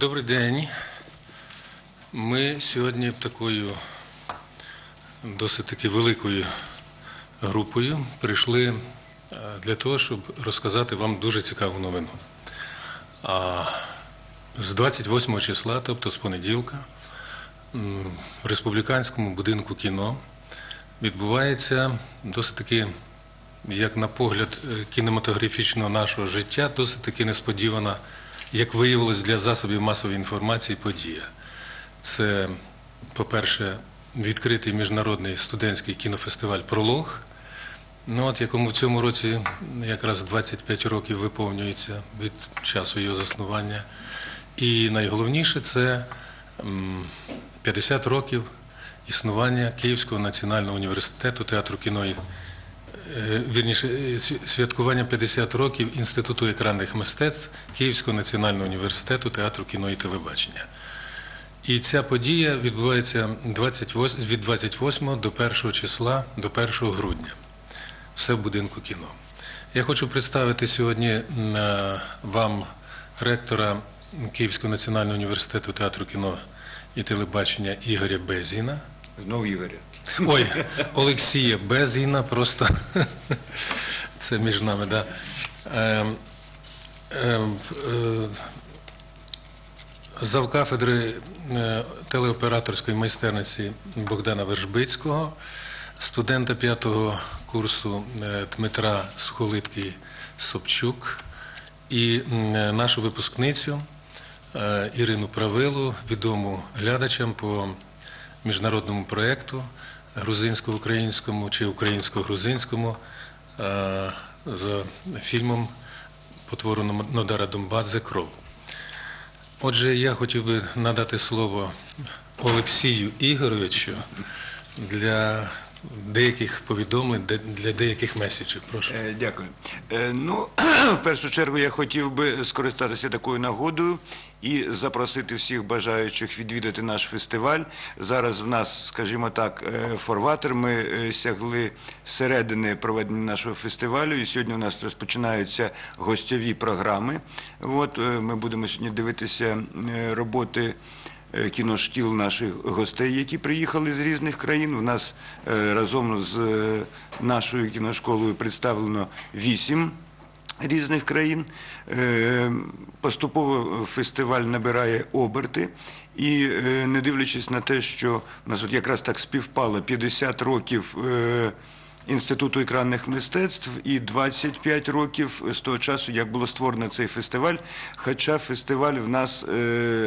Добрий день. Ми сьогодні такою досить таки великою групою прийшли е, для того, щоб розказати вам дуже цікаву новину. З 28 числа, тобто з понеділка, в республіканському будинку кіно відбувається досить таки, як на погляд е, кінематографічного нашого життя, досить таки несподівана, як виявилось для засобів масової інформації, подія. Це, по-перше, відкритий міжнародний студентський кінофестиваль Пролог, ну, от, якому в цьому році якраз 25 років виповнюється від часу його заснування. І найголовніше це 50 років існування Київського національного університету театру кіно вірніше, е, святкування 50 років Інституту екранних мистецтв Київського національного університету театру кіно і телебачення. І ця подія відбувається 28, від 28 до 1 числа, до 1 грудня. Все в будинку кіно. Я хочу представити сьогодні е, вам ректора Київського національного університету театру кіно і телебачення Ігоря Безіна. Знову Ігоря. Ой, Олексія Безіна, просто це між нами, да. Ем, ем, е, Завкафедри е, телеоператорської майстерниці Богдана Вершбицького, студента п'ятого курсу е, Дмитра Сухолитки Собчук і нашу випускницю Ірину Правилу, відому глядачам по міжнародному проєкту грузинсько-українському чи українсько-грузинському е, за фільмом по твору Нодара Думбадзе Кров. Отже, я хотів би надати слово Олексію Ігоровичу для деяких повідомлень, для деяких меседжів. Прошу. Е, Дякую. Е, Ну, в першу чергу я хотів би скористатися такою нагодою і запросити всіх бажаючих відвідати наш фестиваль. Зараз в нас, скажімо так, е, форватер. Ми е, сягли середини проведення нашого фестивалю, і сьогодні у нас розпочинаються гостьові програми. От е, ми будемо сьогодні дивитися роботи. кіношкіл наших гостей, які приїхали з різних країн. У нас разом з нашою кіношколою представлено вісім різних країн. Е, Поступово фестиваль набирає оберти. І е, не дивлячись на те, що в нас от якраз так співпало 50 років е, Інституту екранних мистецтв і 25 років з того часу, як було створено цей фестиваль. Хоча фестиваль в нас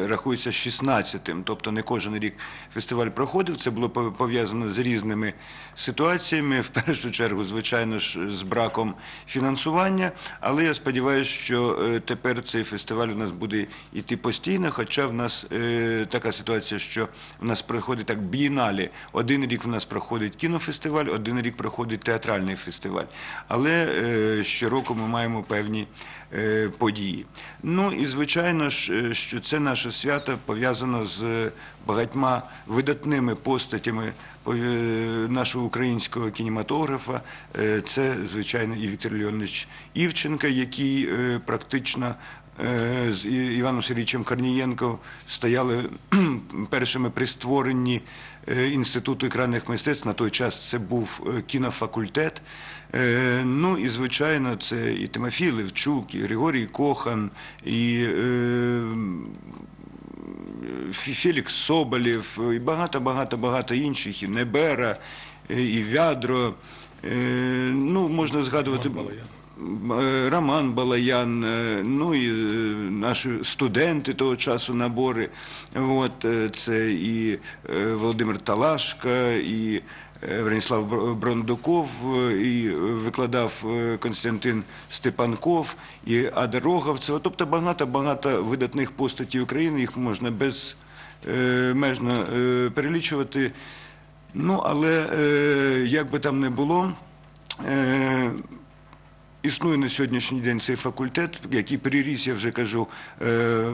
рахується 16-тим, тобто не кожен рік фестиваль проходив. Це було пов- пов'язано з різними ситуаціями. В першу чергу, звичайно ж, з браком фінансування. Але я сподіваюся, що е, тепер цей фестиваль у нас буде йти постійно. Хоча в нас е, така ситуація, що в нас проходить так бієналі. Один рік в нас проходить кінофестиваль, один рік проходить театральний фестиваль. Але е, щороку ми маємо певні події. Ну і звичайно ж, що це наше свято пов'язано з багатьма видатними постатями нашого українського кінематографа. Е, Це, звичайно, і Віктор Леонідович Івченка, який е, практично е, з Іваном Сергійовичем Корнієнко стояли першими при створенні е, Інституту екранних мистецтв. На той час це був е, кінофакультет. Е, Ну і звичайно, це і Тимофій Левчук, і Григорій Кохан, і е, Фелікс Соболєв, і багато, багато, багато інших, і Небера, е, і Вядро. Е, Ну, можна згадувати. Роман Балаян, е, ну і наші студенти того часу набори. От, це і Володимир Талашка, і е, Брондуков, е, і е, викладав Константин Степанков, і Ада Роговцева. Тобто багато-багато видатних постатей України, їх можна безмежно перелічувати. Ну, але як би там не було, Існує на сьогоднішній день цей факультет, який переріс, я вже кажу, е,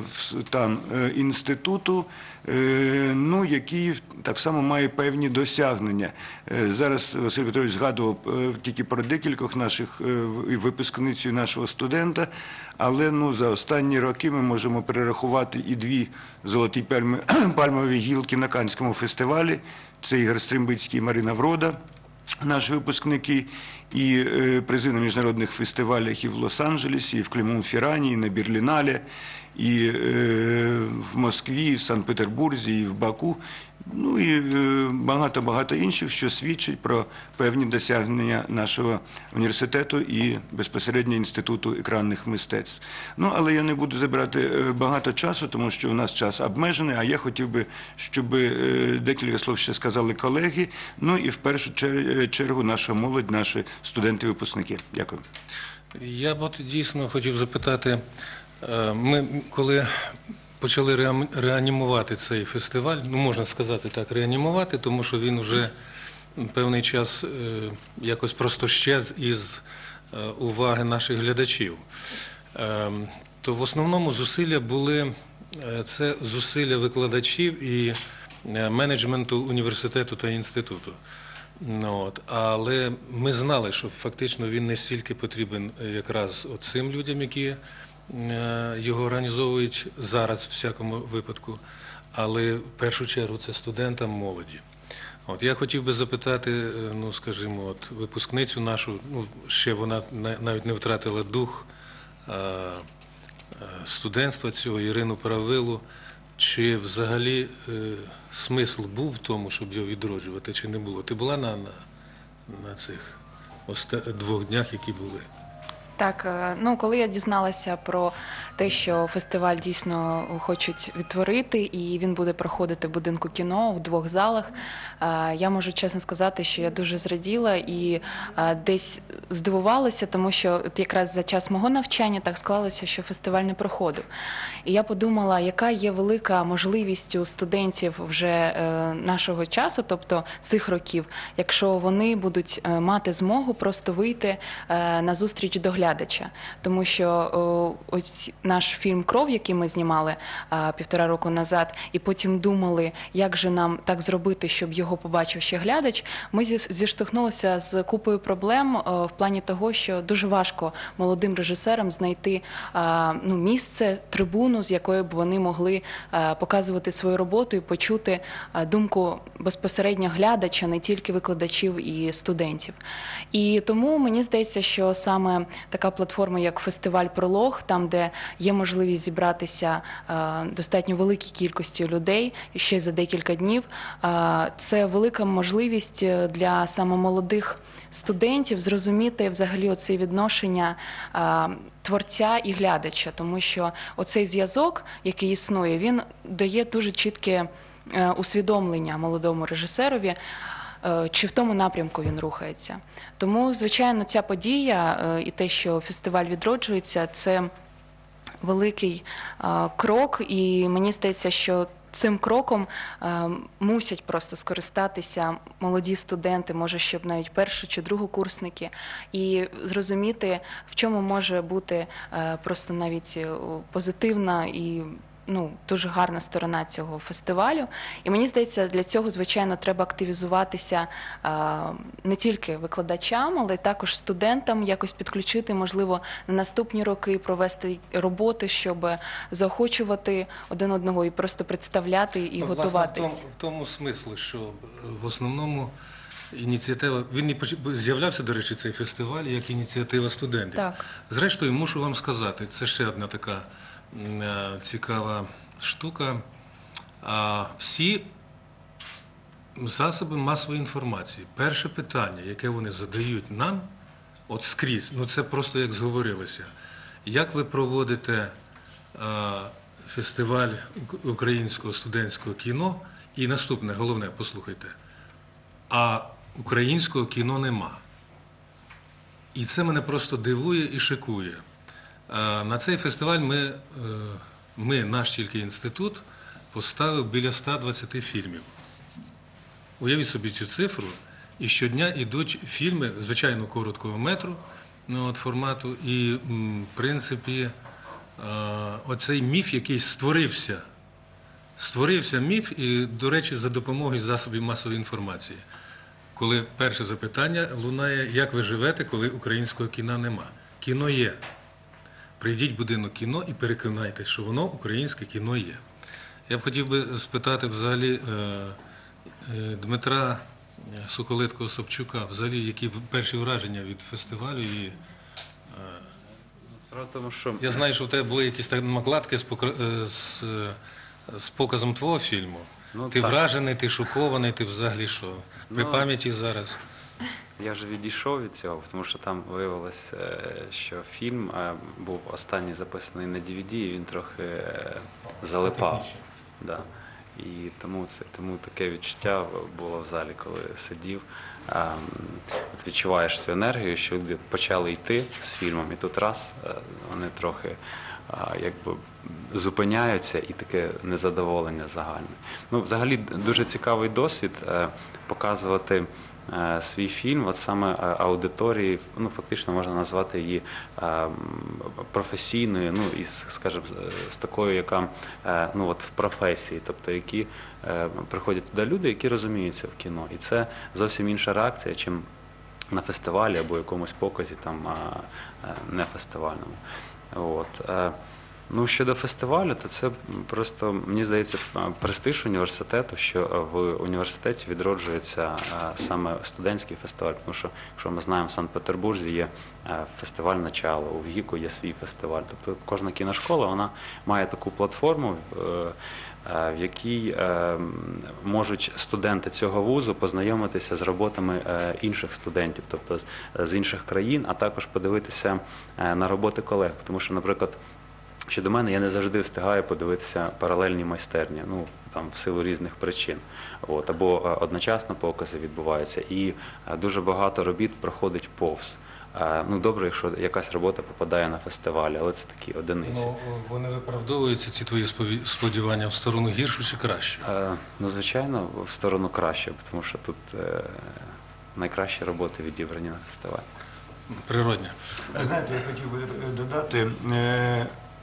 в стан е, інституту, е, ну, який так само має певні досягнення. Зараз Василь Петрович згадував тільки про декількох наших випускниць і нашого студента, але ну, за останні роки ми можемо перерахувати і дві золоті пальмові гілки на Канському фестивалі. Це Ігор Стримбицький і Марина Врода наші випускники і е, призи на міжнародних фестивалях і в Лос-Анджелесі, і в Клемон-Феррані, і на Берлінале, і е, в Москві, і в Санкт-Петербурзі, і в Баку. Ну і е, багато-багато інших, що свідчить про певні досягнення нашого університету і безпосередньо інституту екранних мистецтв. Ну але я не буду забирати е, багато часу, тому що у нас час обмежений. А я хотів би, щоб е, декілька слов ще сказали колеги. Ну і в першу чергу наша молодь, наші студенти-випускники. Дякую. Я б от дійсно хотів запитати, е, ми коли почали реанімувати цей фестиваль, ну можна сказати так, реанімувати, тому що він вже певний час е, якось просто щез із е, уваги наших глядачів. Е, То в основному зусилля були е, це зусилля викладачів і менеджменту університету та інституту. Ну, от. Але ми знали, що фактично він не стільки потрібен якраз цим людям, які його організовують зараз, в всякому випадку, але в першу чергу це студентам молоді. От я хотів би запитати, е, ну скажімо, от випускницю нашу, ну ще вона на- навіть не втратила дух е, е, студентства цього Ірину Паравилу. Чи взагалі е, смисл був в тому, щоб його відроджувати, чи не було? Ти була на, на, на цих оста- двох днях, які були? Так, е, ну коли я дізналася про те, що фестиваль дійсно хочуть відтворити, і він буде проходити в будинку кіно в двох залах, е, я можу чесно сказати, що я дуже зраділа і е, десь здивувалася, тому що от якраз за час мого навчання так склалося, що фестиваль не проходив. І я подумала, яка є велика можливість у студентів вже нашого часу, тобто цих років, якщо вони будуть мати змогу просто вийти на зустріч до глядача. Тому що ось наш фільм Кров, який ми знімали е, півтора року назад, і потім думали, як же нам так зробити, щоб його побачив ще глядач. Ми зіштовхнулися з купою проблем е, в плані того, що дуже важко молодим режисерам знайти е, ну, місце, трибуну, з якої б вони могли е, показувати свою роботу і почути е, думку безпосередньо глядача, не тільки викладачів і студентів. І тому мені здається, що саме така платформа, як фестиваль Пролог, там, де є можливість зібратися е, достатньо великій кількості людей ще за декілька днів, е, це велика можливість е, для саме молодих студентів зрозуміти взагалі оце відношення творця і глядача, тому що оцей зв'язок, який існує, він дає дуже чітке усвідомлення молодому режисерові. Е, Чи в тому напрямку він рухається? Тому, звичайно, ця подія е, і те, що фестиваль відроджується, це великий е, крок, і мені здається, що цим кроком мусять просто скористатися молоді студенти, може, щоб навіть перші чи другокурсники, і зрозуміти, в чому може бути просто навіть позитивна і. Ну, дуже гарна сторона цього фестивалю. І мені здається, для цього, звичайно, треба активізуватися е, не тільки викладачам, але й також студентам, якось підключити, можливо, на наступні роки провести роботи, щоб заохочувати один одного і просто представляти і Ну, готуватись. Власне, в тому, в тому смислі, що е, в основному ініціатива, він і поч- з'являвся, до речі, цей фестиваль як ініціатива студентів. Так. Зрештою, мушу вам сказати, це ще одна така цікава штука. Всі засоби масової інформації, перше питання, яке вони задають нам, от скрізь, ну це просто як зговорилися. Як ви проводите е, фестиваль українського студентського кіно? І наступне, головне, послухайте. А українського кіно нема. І це мене просто дивує і шикує. На цей фестиваль ми, е, ми, наш тільки інститут, поставив біля 120 фільмів. Уявіть собі цю цифру, і щодня йдуть фільми, звичайно, короткого метру, ну, от, формату. І, в принципі, е, оцей міф, який створився, створився міф, і, до речі, за допомогою засобів масової інформації. Коли перше запитання лунає, як ви живете, коли українського кіна нема? Кіно є. Прийдіть в будинок кіно і переконайтеся, що воно українське кіно є. Я б хотів би спитати взагалі е, е, Дмитра Соколиткого Собчука, взагалі, які перші враження від фестивалю. І тому, що я знаю, що в тебе були якісь там накладки з, е, з, е, з показом твого фільму. Ну, ти так. вражений, ти шокований, ти взагалі що? При Ну, пам'яті зараз. Я вже відійшов від цього, тому що там виявилось, е, що фільм е, був останній записаний на DVD, і він трохи е, залипав. Да. І тому це тому таке відчуття було в залі, коли сидів. Ем, От відчуваєш цю енергію, що люди почали йти з фільмом, і тут раз вони трохи а, якби зупиняються і таке незадоволення загальне. Ну, взагалі дуже цікавий досвід показувати свій фільм, от саме е, аудиторії, ну фактично можна назвати її е, професійною, ну і скажімо, з- такою, яка е, ну от в професії, тобто які е, приходять туди люди, які розуміються в кіно, і це зовсім інша реакція, чим на фестивалі або якомусь показі там е, не фестивальному. От. Ну, щодо фестивалю, то це просто, мені здається, престиж університету, що в університеті відроджується саме студентський фестиваль. Тому що, якщо ми знаємо, в Санкт-Петербурзі є фестиваль начало, у ВГІКу є свій фестиваль. Тобто кожна кіношкола вона має таку платформу. в якій можуть студенти цього вузу познайомитися з роботами інших студентів, тобто з- інших країн, а також подивитися на роботи колег. Тому що, наприклад, Щодо мене, я не завжди встигаю подивитися паралельні майстерні, ну там в силу різних причин. От або е, одночасно покази відбуваються, і е, дуже багато робіт проходить повз. Е, Ну добре, якщо якась робота попадає на фестивалі, але це такі одиниці. Ну, вони виправдовуються, ці твої сподівання в сторону гіршу чи кращу? Ну, звичайно, в сторону краще, тому що тут е, найкращі роботи відібрані на фестивалі. Природня. Знаєте, я хотів би додати.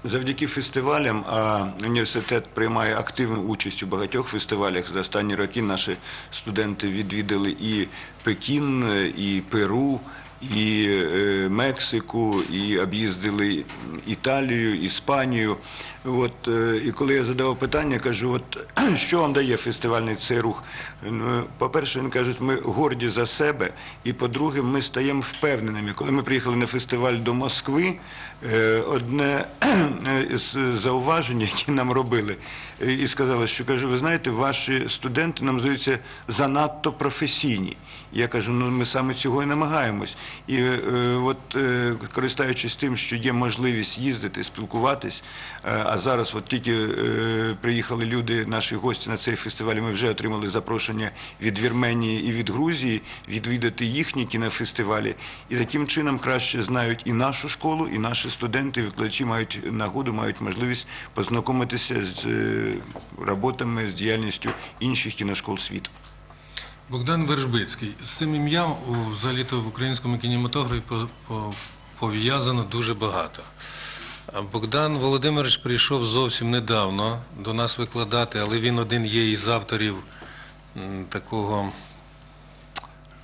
Завдяки фестивалям, а університет приймає активну участь у багатьох фестивалях. За останні роки наші студенти відвідали і Пекін, і Перу, і е, Мексику, і об'їздили Італію, Іспанію. От, е, і коли я задавав питання, кажу, от що вам дає фестивальний цей рух? Ну, По-перше, він кажуть, ми горді за себе, і по-друге, ми стаємо впевненими. Коли ми приїхали на фестиваль до Москви, е, одне з зауважень, які нам робили, і сказали, що кажу, ви знаєте, ваші студенти нам здаються занадто професійні. Я кажу, ну ми саме цього і намагаємось. І от користуючись тим, що є можливість їздити, спілкуватись, а зараз от тільки е, приїхали люди, наші гості на цей фестиваль, ми вже отримали запрошення від Вірменії і від Грузії відвідати їхні кінофестивалі. І таким чином краще знають і нашу школу, і наші студенти, викладачі мають нагоду, мають можливість познайомитися з е, роботами, з діяльністю інших кіношкол світу. Богдан Вершбицький. З цим ім'ям взагалі-то в українському кінематографі по- по- пов'язано дуже багато. Богдан Володимирович прийшов зовсім недавно до нас викладати, але він один є із авторів такого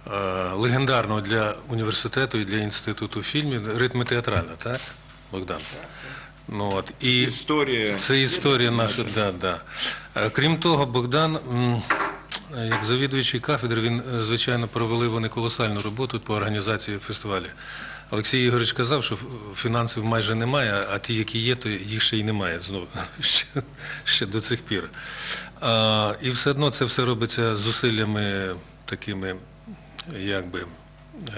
е, легендарного для університету і для інституту фільмів ритми театральна, так, Богдан? Ну, от. І Історія. це історія наша, да, да. Е, Крім того, Богдан, як завідуючий кафедри, він, е, звичайно, провели вони колосальну роботу по організації фестивалю. Олексій Ігорович казав, що фінансів майже немає, а ті, які є, то їх ще й немає знову ще, ще до цих пір. А, і все одно це все робиться зусиллями такими, е,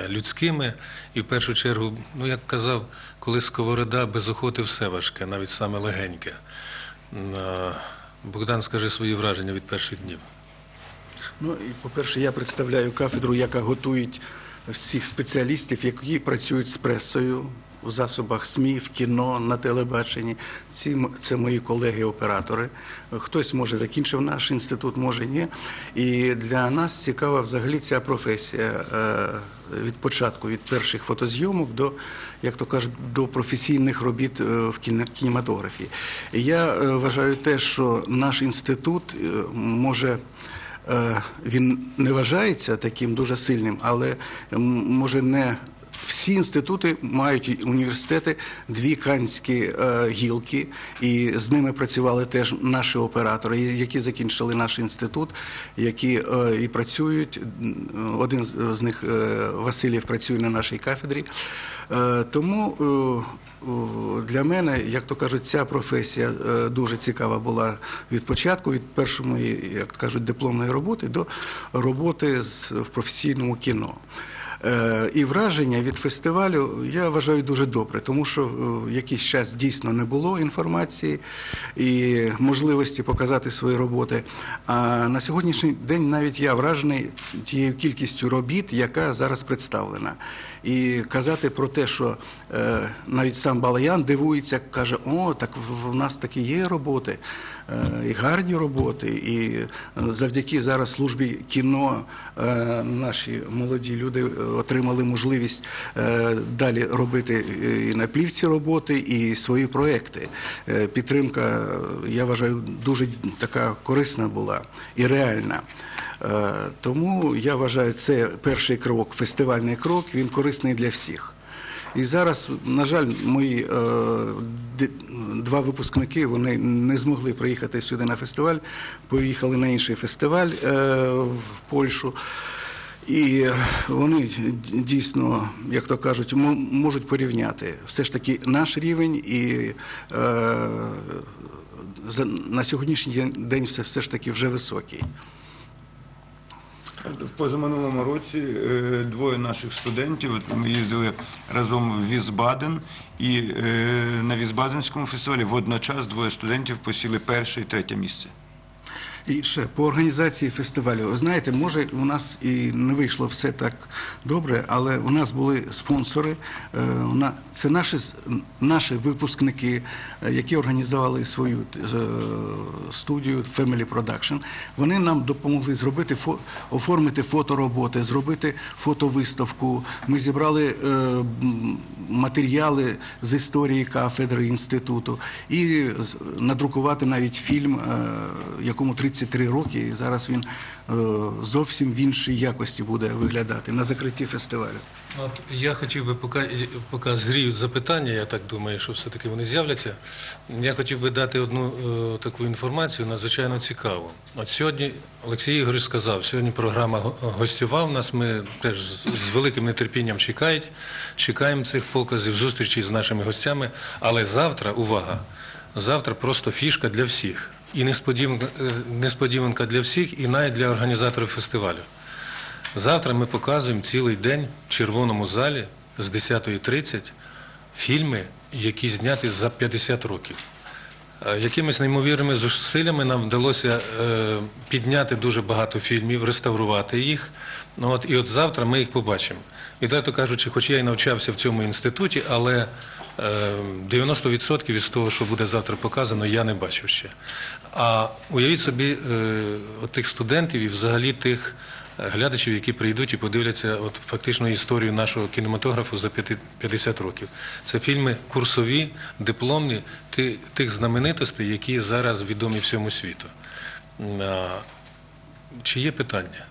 людськими. І в першу чергу, ну як казав, коли сковорода без охоти все важке, навіть саме легеньке. Богдан, скажи свої враження від перших днів. Ну і по-перше, я представляю кафедру, яка готує всіх спеціалістів, які працюють з пресою, в засобах СМІ, в кіно, на телебаченні. Ці це мої колеги-оператори. Хтось може закінчив наш інститут, може ні. І для нас цікава взагалі ця професія е, від початку, від перших фотозйомок до, як то кажуть, до професійних робіт е, в кіно- кінематографі. І я е, вважаю те, що наш інститут може. Е, Він не вважається таким дуже сильним, але може не всі інститути мають університети дві канські е, гілки, і з ними працювали теж наші оператори, які закінчили наш інститут, які е, і працюють. Один з них е, Васильєв працює на нашій кафедрі. Е, Тому е, для мене, як то кажуть, ця професія е, дуже цікава була від початку, від першої, як як кажуть, дипломної роботи до роботи в професійному кіно. Е, І враження від фестивалю я вважаю дуже добре, тому що е, якийсь час дійсно не було інформації і можливості показати свої роботи. А на сьогоднішній день навіть я вражений тією кількістю робіт, яка зараз представлена. І казати про те, що е, навіть сам Балаян дивується, каже: о, так в, нас такі є роботи, і гарні роботи. І завдяки зараз службі кіно е, наші молоді люди отримали можливість е, далі робити е, і на плівці роботи, і свої проекти. Підтримка, я вважаю, дуже така корисна була і реальна. Тому я вважаю, це перший крок, фестивальний крок, він корисний для всіх. І зараз, на жаль, мої е, два випускники вони не змогли приїхати сюди на фестиваль, поїхали на інший фестиваль е, в Польщу. І вони дійсно, як то кажуть, мо- можуть порівняти все ж таки наш рівень і е, на сьогоднішній день все ж таки вже високий. В позаминулому році е, двоє наших студентів їздили разом в Візбаден, і е, на Візбаденському фестивалі водночас двоє студентів посіли перше і третє місце. І ще по організації фестивалю. Знаєте, може у нас і не вийшло все так добре, але у нас були спонсори. е, Це наші, наші випускники, е, які організували свою е, студію Family Production. Вони нам допомогли зробити фо- оформити фотороботи, зробити фотовиставку. Ми зібрали матеріали з історії кафедри інституту і надрукувати навіть фільм, якому 33 роки, і зараз він е, зовсім в іншій якості буде виглядати на закритті фестивалю. От я хотів би, поки, поки зріють запитання, я так думаю, що все-таки вони з'являться. Я хотів би дати одну е, таку інформацію надзвичайно цікаву. От сьогодні Олексій Ігорович сказав, сьогодні програма го- гостював нас. Ми теж з, з великим нетерпінням чекають, чекаємо цих показів, зустрічей з нашими гостями. Але завтра, увага, завтра просто фішка для всіх. І несподіванка, е, несподіванка для всіх, і навіть для організаторів фестивалю. Завтра ми показуємо цілий день в червоному залі з 10.30 фільми, які зняті за 50 років. Е, Якимись неймовірними зусиллями нам вдалося е, підняти дуже багато фільмів, реставрувати їх. Ну, і от завтра ми їх побачимо. Відверто кажучи, хоч я і навчався в цьому інституті, але е, 90% із того, що буде завтра показано, я не бачив ще. А уявіть собі е, тих студентів і взагалі тих е, глядачів, які прийдуть і подивляться от, фактично історію нашого кінематографу за 50 років. Це фільми курсові, дипломні тих знаменитостей, які зараз відомі всьому світу. Чи є питання?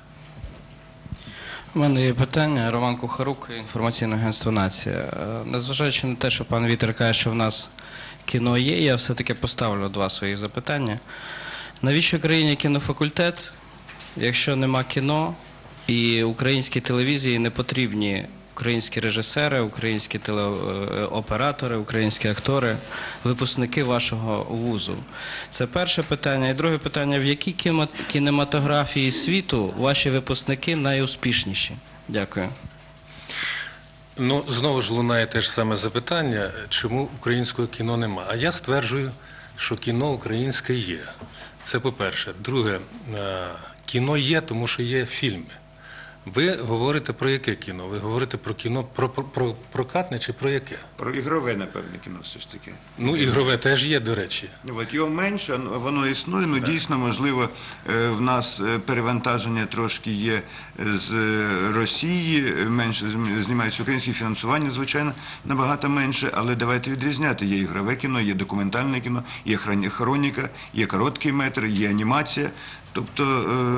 У мене є питання. Роман Кухарук, інформаційне агентство Нація. Е, Незважаючи на те, що пан Вітер каже, що в нас кіно є, я все-таки поставлю два свої запитання. Навіщо країні кінофакультет, якщо нема кіно і українській телевізії не потрібні українські режисери, українські телеоператори, українські актори, випускники вашого вузу? Це перше питання. І друге питання: в якій кінематографії світу ваші випускники найуспішніші? Дякую. Ну, знову ж лунає те ж саме запитання, чому українського кіно нема. А я стверджую, що кіно українське є. Це по-перше. Друге, е, кіно є, тому що є фільми. Ви говорите про яке кіно? Ви говорите про кіно про, про, про прокатне чи про яке? Про ігрове, напевне, кіно все ж таки. Ну, ігрове теж є, до речі. От його менше, ну, воно існує. Ну дійсно, можливо, е, в нас е, перевантаження трошки є з е, Росії, е, менше знімається українське фінансування, звичайно, набагато менше. Але давайте відрізняти. Є ігрове кіно, є документальне кіно, є хроні- хроніка, є короткий метр, є анімація. Тобто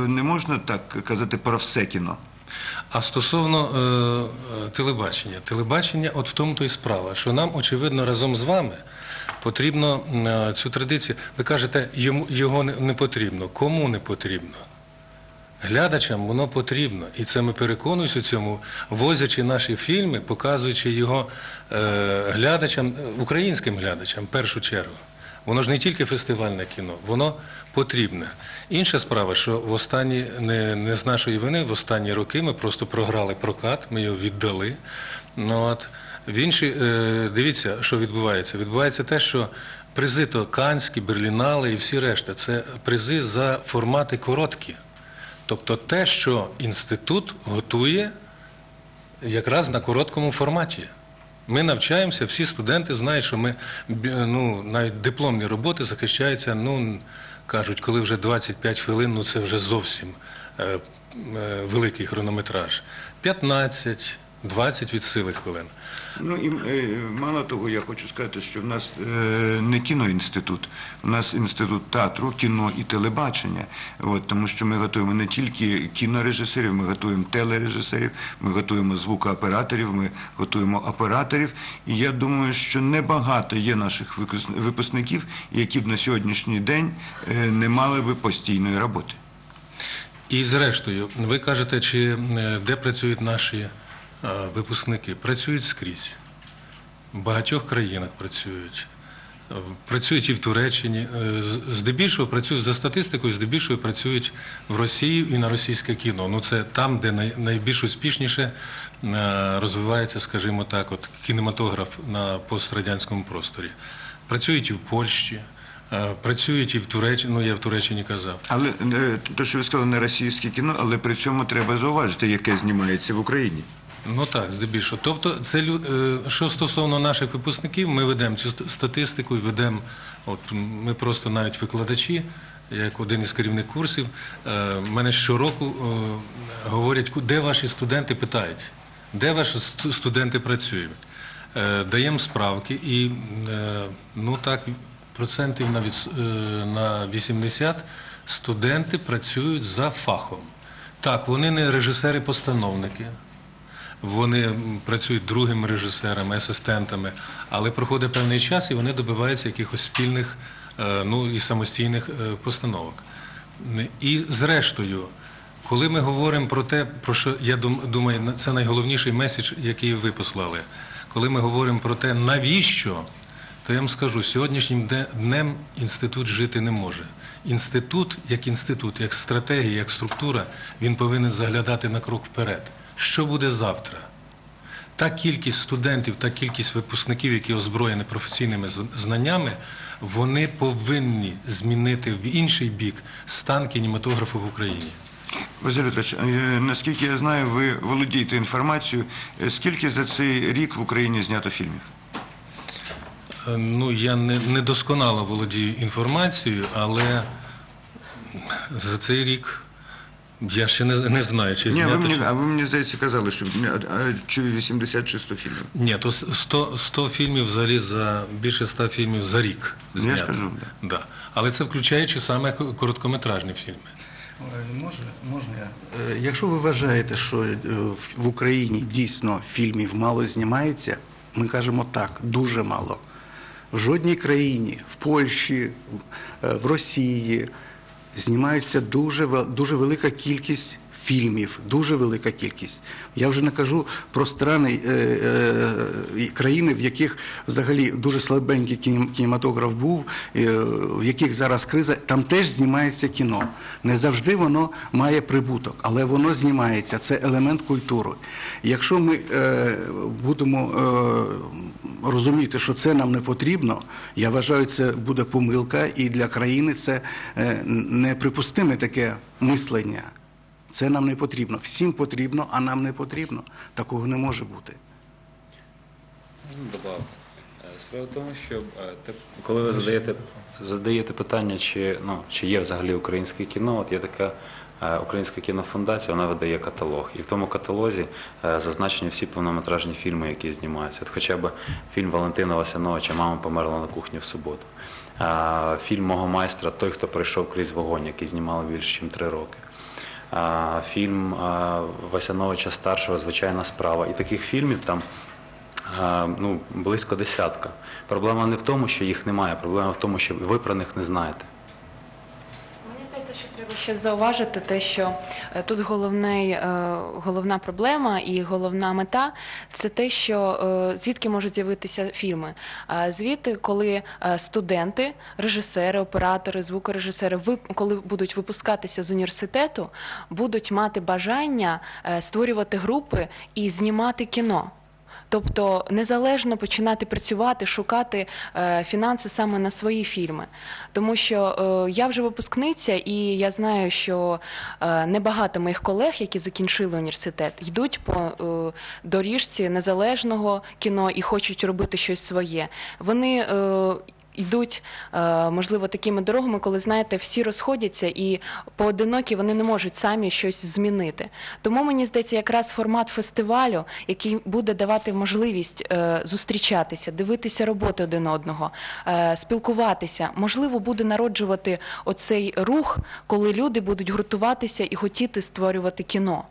не можна так казати про все кіно. А стосовно е, е, телебачення, телебачення, от в тому то і справа, що нам, очевидно, разом з вами потрібно е, цю традицію. Ви кажете, йому його не, не потрібно. Кому не потрібно? Глядачам воно потрібно, і це ми переконуємося цьому, возячи наші фільми, показуючи його е, глядачам, е, українським глядачам в першу чергу. Воно ж не тільки фестивальне кіно, воно потрібне. Інша справа, що в останні, не, не з нашої вини, в останні роки ми просто програли прокат, ми його віддали. Ну, от. В інші, е, дивіться, що відбувається. Відбувається те, що призи то Канські, Берлінали і всі решта це призи за формати короткі. Тобто те, що інститут готує якраз на короткому форматі. Ми навчаємося, всі студенти знають, що ну, навіть дипломні роботи захищаються, ну, кажуть, коли вже 25 хвилин, ну це вже зовсім е, е, великий хронометраж. 15, 20 від сили хвилин. Ну і е, мало того, я хочу сказати, що в нас е, не кіноінститут, у нас інститут театру, кіно і телебачення. От, тому що ми готуємо не тільки кінорежисерів, ми готуємо телережисерів, ми готуємо звукооператорів, ми готуємо операторів. І я думаю, що небагато є наших випускників, які б на сьогоднішній день е, не мали би постійної роботи. І зрештою, ви кажете, чи де працюють наші випускники? Працюють скрізь. В багатьох країнах працюють. Працюють і в Туреччині. Е, Здебільшого працюють за статистикою, здебільшого працюють в Росії і на російське кіно. Ну це там, де найбільш успішніше е, розвивається, скажімо так, от кінематограф на пострадянському просторі. Працюють і в Польщі, е, працюють і в Туреччині. Ну я в Туреччині казав. Але те, що ви сказали, не російське кіно, але при цьому треба зауважити, яке знімається в Україні. Ну так, здебільшого. Тобто, це е, що стосовно наших випускників, ми ведемо цю статистику ведемо. От ми просто навіть викладачі, як один із керівних курсів, е, мене щороку е, говорять, «Ку- де ваші студенти питають, де ваші студенти працюють. Даємо справки і ну так, процентів на 80 студенти працюють за фахом. Так, вони не режисери-постановники. Вони працюють другими режисерами, асистентами, але проходить певний час і вони добиваються якихось спільних е, ну, і самостійних е, постановок. І зрештою, коли ми говоримо про те, про що я дум- думаю, це найголовніший меседж, який ви послали. Коли ми говоримо про те, навіщо, то я вам скажу, сьогоднішнім днем інститут жити не може. Інститут, як інститут, як стратегія, як структура, він повинен заглядати на крок вперед. Що буде завтра? Та кількість студентів, та кількість випускників, які озброєні професійними знаннями, вони повинні змінити в інший бік стан кінематографу в Україні. Василь Петрович, е, наскільки я знаю, ви володієте інформацією, е, скільки за цей рік в Україні знято фільмів? Е, Ну, я не, не досконало володію інформацією, але за цей рік я ще не, не знаю, чи Ні, ви мені, чи- а ви мені здається казали, що е, е, чи 80 чи 100 фільмів. Ні, то 100, 100 фільмів взагалі за більше 100 фільмів за рік. Ну, я ж знято. кажу, да. Але це включаючи саме короткометражні фільми. Е, Можна, можна я? Е, Якщо ви вважаєте, що е, в- Україні дійсно фільмів мало знімається, ми кажемо так, дуже мало. В жодній країні, в Польщі, е, в Росії знімаються дуже, дуже велика кількість фільмів, дуже велика кількість. Я вже не кажу про страни е, е, і країни, в яких взагалі дуже слабенький кінем- кінематограф був, е, в яких зараз криза, там теж знімається кіно. Не завжди воно має прибуток, але воно знімається. Це елемент культури. Якщо ми будемо розуміти, що це нам не потрібно, я вважаю, це буде помилка, і для країни це неприпустиме таке мислення. Це нам не потрібно. Всім потрібно, а нам не потрібно. Такого не може бути. Можна додати? Е, Справа в тому, що е, коли ви задаєте, задаєте питання, чи, ну, чи є взагалі українське кіно, от є така е, Українська кінофундація, вона видає каталог. І в тому каталозі зазначені всі повнометражні фільми, які знімаються. От хоча б фільм Валентина Васяновича Мама померла на кухні в суботу. Фільм мого майстра Той, хто пройшов крізь вогонь, який знімали більше, ніж три роки. Фільм Васяновича старшого Звичайна справа. І таких фільмів там ну, близько десятка. Проблема не в тому, що їх немає, проблема в тому, що ви про них не знаєте. Треба ще зауважити те, що е, тут головний, е, головна проблема і головна мета це те, що е, звідки можуть з'явитися фільми. Звідти, коли е, студенти, режисери, оператори, звукорежисери, коли будуть випускатися з університету, будуть мати бажання створювати групи і знімати кіно. Тобто незалежно починати працювати, шукати е, фінанси саме на свої фільми. Тому що е, я вже випускниця, і я знаю, що е, небагато моїх колег, які закінчили університет, йдуть по доріжці незалежного кіно і хочуть робити щось своє. Вони йдуть, е, можливо, такими дорогами, коли знаєте, всі розходяться і поодинокі вони не можуть самі щось змінити. Тому мені здається, якраз формат фестивалю, який буде давати можливість е, зустрічатися, дивитися роботи один одного, е, спілкуватися, можливо, буде народжувати оцей рух, коли люди будуть гуртуватися і хотіти створювати кіно.